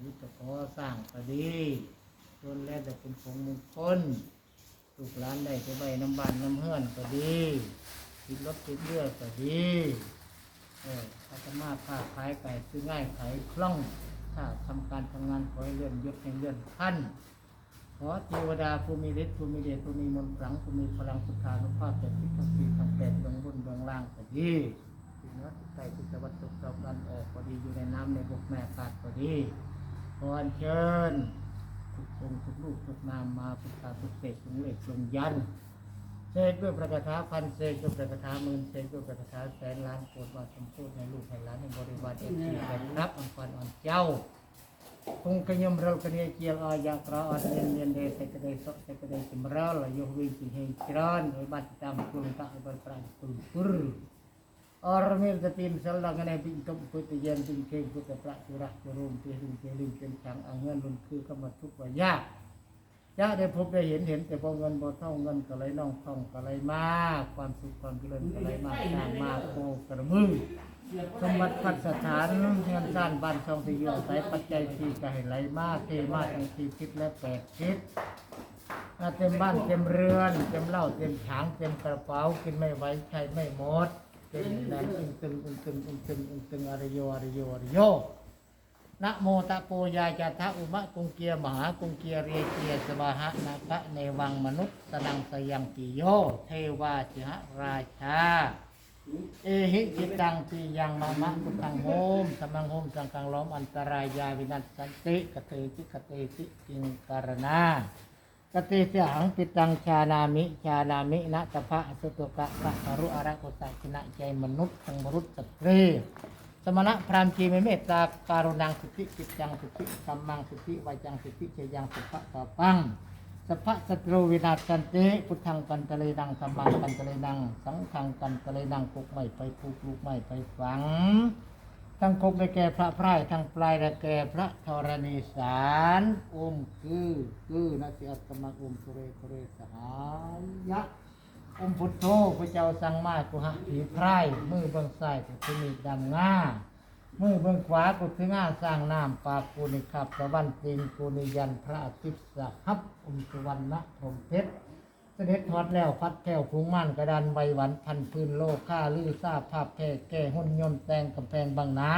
หรือจะขอสร้างก็ดีส่วนแล้วแต่เป็นของมงคลลูกหลานได้ไปไว้น้ำบานน้ำเฮือนก็ดีติดรถติดเรือก็ดีเอออาตมาค้าขายไก่ซื้อง่ายขายคล่อง ถ้าทำการทำงานขอให้เลื่อนยศให้เลื่อนขั้นขอเทวดาผู้มีฤทธิ์ผู้มีเดชผู้มีมนต์ขลังผู้มีพลังพุทธานุภาพแก่ทิศทั้งสี่ทั้งแปดเบื้องบนเบื้องล่างก็ดีทิศเนือทิศใต้ทิศตะวันตกตะวันออกก็ดีอยู่ในน้ำในบกแม่อากาศก็ดี ขออัญเชิญทุกองค์ทุกลูกทุกนามมาพุทธาพุทธเสกถึงเลขทรงยันต์เสกด้วยประกาศาพันเสกด้วยประกาศาหมื่นเสกด้วยประกาศาแสนล้านโกดว่าสมพูดในลูกให้หล้านในบริวารเอฟซีแรงรับอันฟันอ่อนเจ้า คงកញឹមរលកនីជាអយ៉ាងក្រអត់មានមានទេសេចក្តីសុខសេចក្តីចម្រើនយកវិញពីហេងច្រើនឲ្យបាត់តាមគុណតឲ្យបាត់ប្រាជ្ញគុណពុរអរមានតទីមសិលដល់នេះពីទុំពុទ្ធយានពីគេពុ Ormir tetim selang kena pintum ku tiyan tingking ku teprak kurah kurum piring piring kencang angan nun คือก็มาทุกวายากยากได้พบได้เห็นเห็น แต่พอเงินบ่เท่าเงินก็ไหลน่องท่องก็ไหลมากความสุขความเจริญก็ไหลมากสร้างมากโคกระมือสมบัติพัสถานเงินสร้างบ้านช่องที่อยู่อาศัยปัจจัยที่ก็ให้ไหลมากเทมากทั้งทีคิดและแปดคิดเต็มบ้านเต็มเรือนเต็มเหล้าเต็มฉางเต็มกระเป๋ากินไม่ไหวใช้ไม่หมด เต็มแรงอึ้งตึงอึ้งตึงอึ้งตึงอึ้งตึงอริโยอริโยอริโยนะโมตะโปยาจาทะอุมะกุงเกียมหากุงเกียเรียเกียสวาหะนาคะในวังมนุษย์สนังสยังปิโย เทวาสิหราชา เอหิจิตังปียังมามะพุทธังโหมสมังโหมสังกังล้อมอันตรายาวินัสสันติกเตจิกเตจิจิงการณา กตเสหังปิตังชานามิ ชานามินะตภะสุตุกะกะคารุอารักุตะชนะใจมนุษย์ทั้งมรุษสตรีสมณะพรามจีเมเมตตาการุณังสุติจิตจังสุติสัมมังสุติวาจังสุติเชยังสุภะตปังสัพพะสตรูวินาศกันเตพุทธังกันตะเลนังธรรมังกันตะเลนัง สังฆังกันตะเลนังปลุกไม่ไปปลูกลูกไม่ไปฝัง ทั้งคกได้แก่พระพรายทั้งปลายได้แก่พระธรณีสารอมคือคือนัสิอัตมังอมสุเรสุเรสหายะอมพุทโธพระเจ้าสังมากุหะผีไพรายมือเบื้องซ้ายกุศมีดำง่ามือเบื้องขวากุถึงอาสร้างน้ำปากกูนิขับตะวันตีนกูนิยันพระอาทิตย์สหับอุมสุวรรณพรมเพชร เสด็จทอดแล้วพัดแก้วพุงม่านกระดานใบหวันพันพื้นโลกข้าลือซาบภาพแก่แก่หุ่นยนต์แต่งกำแพงบางนา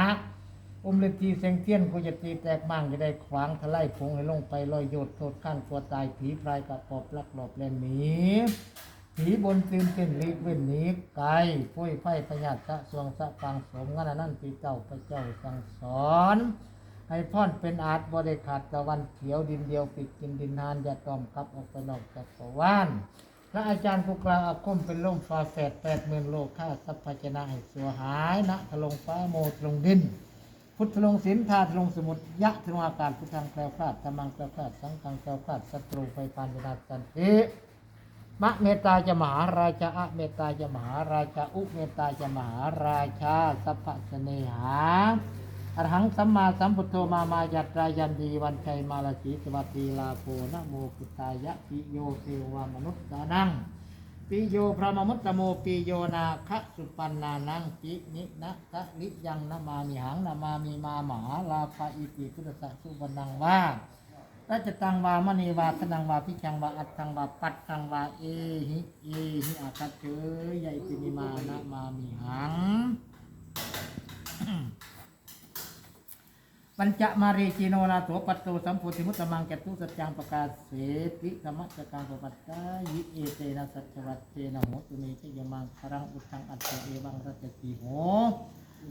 อุ้มฤทธีเสียงเทียนกูจะตีแตกมั่งจะได้ขวางทลายพงให้ลงไปลอยโยดโทษข้างตัวตายผีพรายกับปอบลักหลบเล่นหนีผีบนตื่นเต้นลีกเว้นหนีไกลพุ้ยไผ่พญาตะสวงสะปังสมงานนั้นปีเจ้าพระเจ้าสั่งสอน ให้พ่อนเป็นอาจบริขาดตะวันเขียวดินเดียวปิดกินดินนานอย่าตอมขับออกไปนอกจากประวานพระอาจารย์ผู้กลางอาคมเป็นล่มฟ้าแฝดแปดหมื่นโลกข้าสัพพชนะให้สัวหายณทะลงฟ้าโมทลงดิน พุทธลงศิลธาทลงสมุทรยะทลงอากาศพุทธังแคล้วคลาดธรรมังแคล้วคลาดสังฆังแคล้วคลาดศัตรูไฟปานวินาศสันติมะเมตตาจะมหาราชาอะเมตตาจะมหาราชาอุเมตตาจะมหาราชาสัพพเสเนหา อรหังสัมมาสัมพุทโธมามายัตรายันดีวันชัยมาลสีสวัสดีลาโภนะโมกุตายะปิโยเทวามนุษย์สานังปิโยพระมมุตตโมปิโยนาคะสุปันนานังปินินะกะลิยังนามามิหังนามามิมาหมาลาภาอิติพุทธะสุปันนังว่ารัชตังวามณีวาธนังวาพิจังวาอัตตังวาปัตตังวาเอหิเอหิอาคัตเจยใหญ่ปินิมานะมามิหัง ปัญจมารีจิโนนาโถปัตโตสัมโพธิมุตตมังแกตุสัจจังประกาศเสติธรรมจักรังปปัตตายิเอเตนะสัจวัตเจนะโหตุเมชยมังพรังอุทังอัตเตเอวังรัตติโห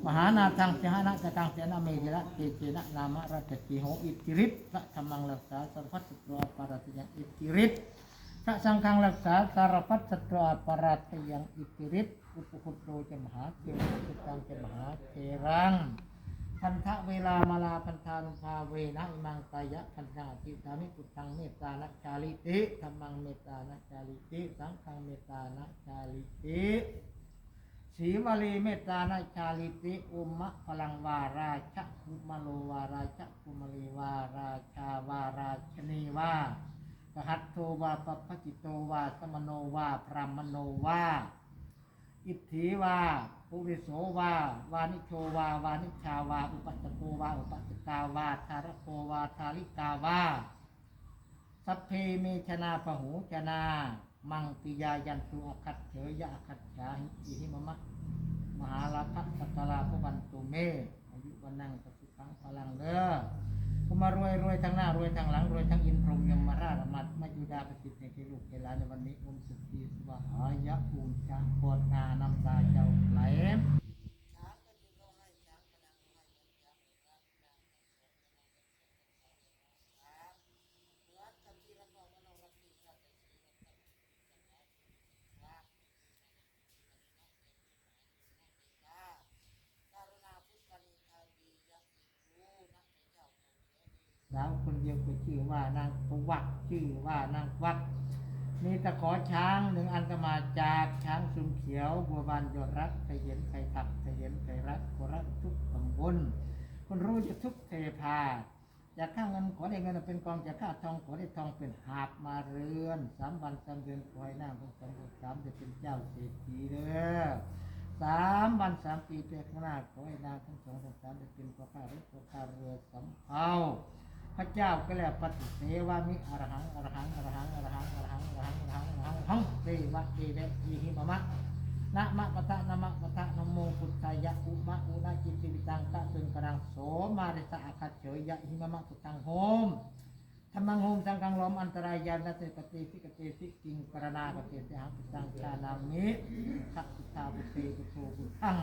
มหานาทังเสหนะจักังเสนาเมธิระเตเจนะนามรัตติโหอิทธิฤทธิ์พระธรรมังรักษาสารพัดสัตว์อปาราตยังอิทธิฤทธิ์พระสังฆังรักษาสารพัดสัตว์อปาราตยังอิทธิฤทธิ์อุปคุตโตจะมหาเทวสุตังจะมหาเทรัง พันธะเวลามาลาพันธานุภาเวนะอิมังกายะพันธาติธามิปุตังเมตตานะชาลิติธรรมังเมตตานะชาลิติ สังฆังเมตตานะชาลิติสีวลีเมตตานะชาลิติอุมมะพลังวาราชคุมโลวาราชคุมลีวาราชาวาราชนีวากหัตโตวาปปจิตโตวาสมโนวาพรามโนวา อิทธิวาปุริโสวา วานิโชวา วานิชาวา อุปัตตโกวา อุปัตตกาวา ทารโกวา ทาริกาวา สัพเพเมชนาปหูชนา มังปิยายันตุอคัตเถยะอคัตฉาหิอิหิมะมะมหาลาภัสสัตตลาภวันตุเม อายุวันนังสิขังพลังเด้อ กูมารวยรวยทางหน้ารวยทางหลังรวยทางอินพรหมยมราชอมัดมายุดาประสิทธิ์ในเกลูกเกลาในวันนี้อมสุขีสวะหายะภูมิจักโคตงานำตาเจ้าไหลาวคนเดียวก็ชื่อว่านางปวัตชื่อว่านางวัด มีตะขอช้างหนึ่งอันก็มาจากช้างสุมเขียวบัวบานยอดรักใครเห็นใครทักใครเห็นใครรักก็รักทุกตำบลคนรู้จะทุกเทพาอยากข้าเงินขอได้เงินเป็นกองจะข้าทองขอได้ทองเป็นหาบมาเรือนสามวันสามเดือนคอยหน้าของสองสามจะเป็นเจ้าเศรษฐีเด้อสามวันสามปีเปียข้างหน้าขอให้นางทั้งสองทั้งสามจะเป็นพ่อข้าหรือพ่อข้าเรือสำเภา พระเจ้าก็แล้วปฏิเสวามิอรหังอรหังอรหังอรหังอรหังอรหังอรหังอรหังอรหังเทวะเทเวะอีหิมะมะนะมะปะทะนะมะปะทะนะโมพุทธายะอุมะอุนาจิตติวิตังตะตึงกรังโสมาริสะอาคัจเฉยยะหิมะมะพุทังโหมธรรมังโหมสังฆังล้อมอันตรายานัตเตปฏิสิกเตสิกิงกรณากเตสิหังพุทังชานามิทักขิทาปุเตปุโตพุทัง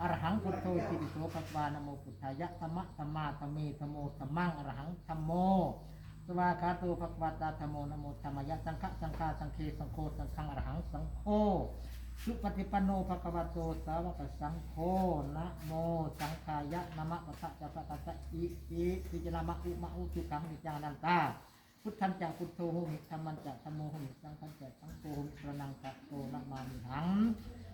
อรหังพุทโธสิริโสภควานโมพุทธายะธรรมะธรรมาธรรมีธรรมโมธรรมังอรหังธรรมโม สวากาโตภควาตาธรรมโมนโมธรรมายะสังฆะสังฆาสังเคสังโฆสังฆังอรหังสังโฆสุปฏิปันโนภควาโตสาวกสังโฆนะโมสังฆายะนะมะปะทะจะปะทะจะอิอิพิจารณามะอุมะอุจุกังนิจานันตา พุทธันจะพุทโธโหมิธรรมันจะธรรมโมโหมิสังฆันจะสังโฆโหมิสรนังตะโตนะมามิหัง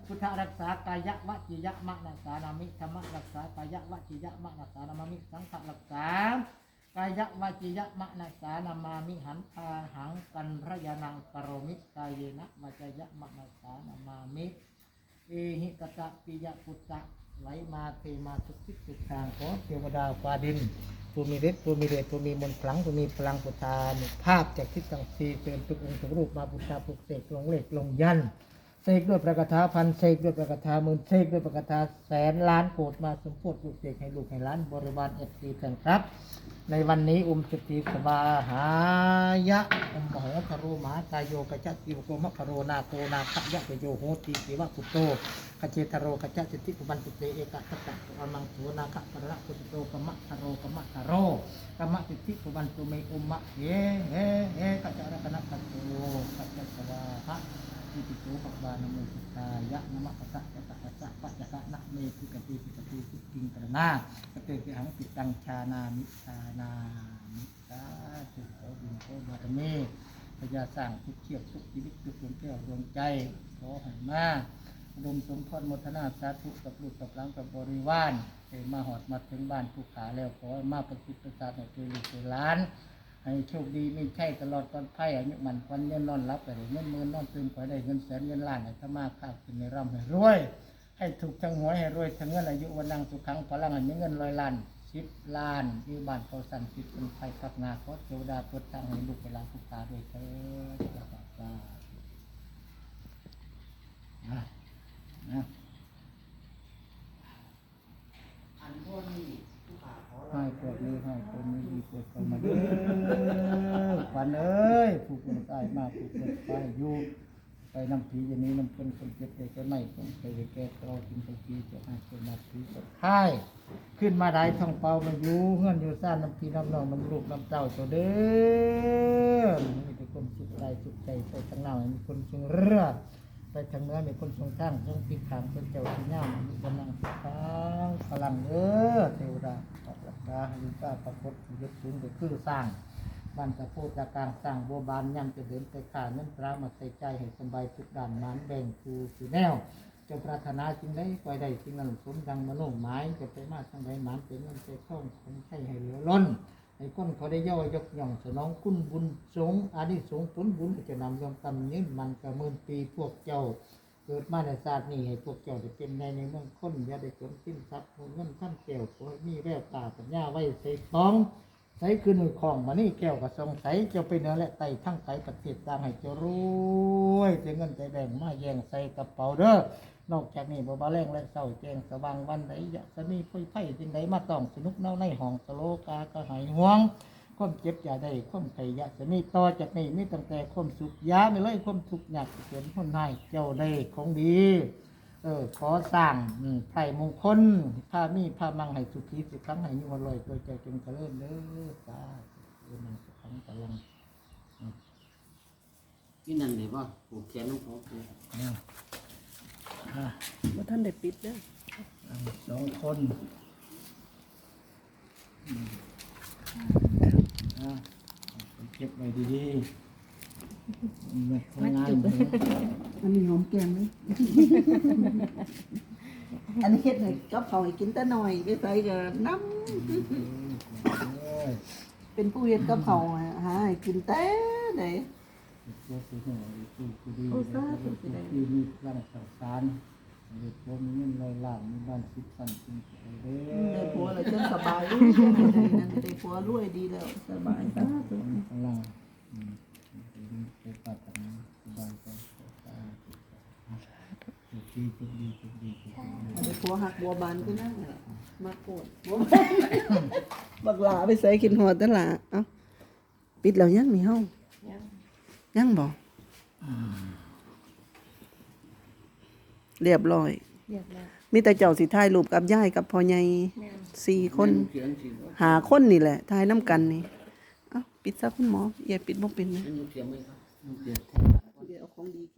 พุทธรักษากายะวจิยะมะนัสานามิธรรมรักษากายะวจิยะมะนัสานามิสังฆรักษากายะวจิยะมะนัสานามามิหันทาหังกันระยานังกโรมิกายยนะวจยะมะนัสสานามามิ เอหิกตะปิยะพุทธะไหลมาเทมาทุทิศทุกทางขอเทวดาฟ้าดินผู้มีฤทธิ์ผู้มีเดชผู้มีมนต์ขลังผู้มีพลังพุทานุภาพจากทิศทั้งสี่เชิญทุกองค์ทุกรูปมาบูชาปลุกเสกลงเลขลงยันเสกด้วยประกถาพันเสกด้วยประกถาหมื่นเสกด้วยประกถาแสนล้านโกดมาสมโพธิลูกเสกให้ลูกให้ล้านบริวารเอฟซีแฟนครับ ในวันนี้อุมสติสบาหายะอุม คารมากายโยกจัตติวโกมะคาโรนาโกนาคยะโยโหติสิวะกุโตขเจตโรขจัจติปุบันติเตเอกะตะกะอมังโสนาคะปะระกุโตกมะคาโรกมะคาโรกมะติติปุบันตุเมอุมะเยเฮเฮกัจจาระคณะกัตโตกัจจสวาหะอิติโสปะวานโมพุทธายะนมะปะสะยะตะปะสะปะยะนะเมติกติติกติติกิงกระนากเตติหังปิตังชานามิชานามิสาธุขอบุญขอบารมี พยาสร้างทุกเชียบทุกชีวิตทุกดวงแก้วดวงใจขอให้มาอุดมสมพรมทนาสาธุกับลูกกับหลานกับบริวารให้มาหอดมาถึงบ้านผู้ขาแล้วขอให้มาประสิทธิ์ประสาทให้ตัวลูกตัวหลาน ให้โชคดีไม่ใช่ตลอดตอนไพ่อายุมันควันเงินนอนรับไปเลยเงินหมื่นนอนตื่นไปได้เงินแสนเงินล้านให้ถ้ามาข้าวกินในร่ำให้รวย ให้ถูกทั้งหวยให้รวยทั้งเงินอายุวันนังสุขังพลังให้มีเงินร้อยล้าน สิบล้านยู่บานเขาสั่นสิบเป็นไฟพักนาเขอเทวดาเปิดทางให้ลูกเวลาทุกตาด้วยเถิดสาธุนะนะให้พวกนี้ให้คนนี้ดีปิดเข้ามาเด้อขวัญเอ้ยผูกคนตายมากผูกคนตายอยู่ ไปนำผีอย่างนี้นำคนคนเจ็บใจก็ไม่คนไปแก้ตรอกินไปผีจะให้คนมาผีสดท้ายขึ้นมาได้ท่องเปามาอยู่เงื่อนอยู่ซ่านน้ำพีน้ำนองน้ำลูกน้ำเต้าตัวเด้อมีแต่คนสุขใจสุขใจไปทางเหน้ามีคนทรงเรือไปทางเหนื้อมีคนทรงตั้งทรงปีขางเป็นเจ้าที่ย่ามมีกำลังสุขังพลังเด้อเทวดาขอบรักษาให้ลูกป้าประพฤติยศสูงก็คือสร้าง บ้านตะโพจากกลางสร้างบัวบานย่ำจะเดินไปขาเงินตรามาใส่ใจให้สบายทุกด่านมันแบ่งคือคือแนวจะปรารถนาจริงได้ปล่อยได้จริงนั้นสมดังมโนหมายจะไปมาทางใดหมันเป็นเงินเป็นทองคงใช้ให้เหลือล้นให้คนเขาได้ย่อยกย่องสนองคุณบุญสงอานิสงส์ผลบุญจะนำยอมกำยืนมันกระมืนปีพวกเจ้า เกิดมาในศาสตร์นี้ให้พวกเจ้าได้เป็นในในเมืองคนอย่าได้จนสิ้นทรัพย์เงินท่านแก้วขอมีแววตาปัญญาไว้ใส่ท้อง ใส่คือหนุ่ยของมานี่แก้วก็ทรงใสเจ้าไปเนื้อและไตทั้งไสประเทศต่างให้เจ้ารวยเจ้าเงินใจแบ่งมาแย่งใส่กระเป๋าเด้อนอกจากนี้บ่บาแรงและเศร้าแจงสว่างวันใดยะสนีพุยไผ่จึงใดมาต้องสนุกเน่าในห้องสโลกาก็หายห่วงความเจ็บอย่าได้ความไข่ยะจะมีต่อจากนี้มีตั้งแต่ความสุขยาไม่เลยความทุกข์ยากเกินคนให้เจ้าได้ของดี เออ ขอสร้างอืมไผ่มงคลพามีพามังให้สุขีสุขังให้มีวันลอยตัวใจจงเจริญเด้อสาธุนังสุขังพลังนี่นั่นเลยป่ะผูกแขนน้องเขาไปเนี่ยอะบ่ท่านได้ปิดเด้ออะสองคนอืมอะเก็บไว้ดีๆไม่ทำงานเลย อันนี้หอมแก้มไหม อันนี้เฮ็ดให้กับเขาวให้กินแต่น้อยไปใส่ก็น้ำเป็นผู้เฮ็ดกับเขาวให้หาให้กินแต่ไหนโอ้ซาธุสิได้มีมีร่างสังสารมีพวกมีเงินลอยล้านมีบ้านสิบสันสิบเด้ได้ผัวอแล้วจนสบายเลยนั่นได้ผัวรวยดีแล้วสบายสาธุพลังอืมไปปัตตานีสบายใจสาธุ ทุกดีทุกดีทุกดีทุกดีได้ผัวหักบัวบานก็นั่นแหละมาโกดบัวบานบักหลาไปใส่กินหอดนั่นล่ะเอ้าปิดแล้วยังมีเฮายังบ่เรียบร้อยเรียบร้อยมีแต่เจ้าสิถ่ายรูปกับยายกับพ่อใหญ่สี่คนเขียนสิหาคนนี่แหละถ่ายน้ำกันนี่เอ้าปิดซะคุณหมออย่าปิดบ่เป็นนะอันนี้เขียนไหมครับมันเขียนเดี๋ยวเอาของดีแก